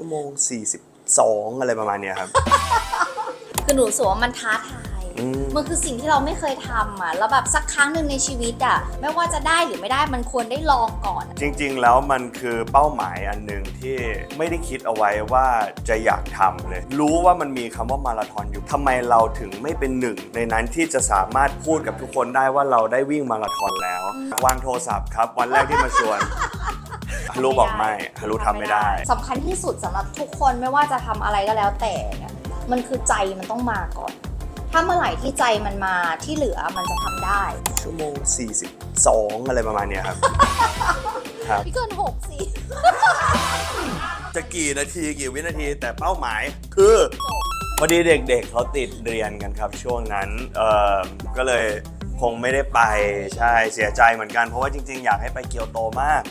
ชั่วโมง 42 อะไรประมาณเนี้ยครับ คือหนูรู้สึกว่ามันท้าทาย อืม มันคือสิ่งที่เราไม่เคยทำอะ แล้วแบบสักครั้งหนึ่งในชีวิตอะ ไม่ว่าจะได้หรือไม่ได้มันควรได้ลองก่อน จริงๆ แล้วมันคือเป้าหมายอันหนึ่งที่ไม่ได้คิดเอาไว้ว่าจะอยากทำเลย รู้ว่ามันมีคำว่ามาราธอนอยู่ทำไมเราถึงไม่เป็นหนึ่ง ในนั้นที่จะสามารถพูดกับทุกคนได้ว่าเราได้วิ่งมาราธอนแล้ว วางโทรศัพท์ครับ วันแรกที่มาชวน ฮารุบอกไม่ฮารุทำไม่ได้ สำคัญที่สุดสำหรับทุกคนไม่ว่าจะทำอะไรก็แล้วแต่เนี่ยมันคือใจมันต้องมาก่อน ถ้าเมื่อไหร่ที่ใจมันมาที่เหลือมันจะทำได้ ชั่วโมง 42 อะไรประมาณเนี้ยครับ ครับ พี่เกินหกสิจะกี่นาทีกี่วินาทีแต่เป้าหมายคือจบพอดีเด็กๆเขาติดเรียนกันครับช่วงนั้นเอ่อก็เลยคงไม่ได้ไปใช่เสียใจเหมือนกัน เพราะว่าจริงๆ อยากให้ไปเกียวโตมาก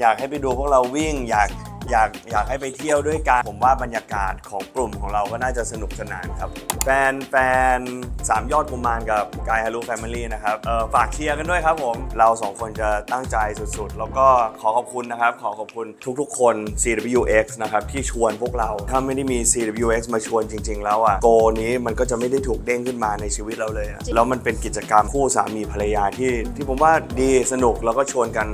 อยากให้ไปดูพวกเราวิ่ง อยากอยากอยากให้ไปเที่ยวด้วยกันผมว่าบรรยากาศของกลุ่มของเราก็น่าจะสนุกสนานครับ แฟนแฟนสามยอดกุมารกับกายฮารุแฟมิลี่นะครับเอ่อฝากเชียร์กันด้วยครับผม เราสองคนจะตั้งใจสุดๆ แล้วก็ขอขอบคุณนะครับ ขอขอบคุณทุกๆคน CWX นะครับ ที่ชวนพวกเรา ถ้าไม่ได้มี CWX มาชวนจริง ๆ แล้วอะโกนี้มันก็จะไม่ได้ถูกเด้งขึ้นมาในชีวิตเราเลยอะแล้วมันเป็นกิจกรรมคู่สามีภรรยาที่ที่ผมว่าดีสนุกแล้วก็ชวนกัน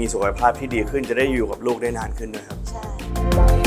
มีสุขภาพที่ดีขึ้นจะได้อยู่กับลูกได้นานขึ้นด้วยครับ ใช่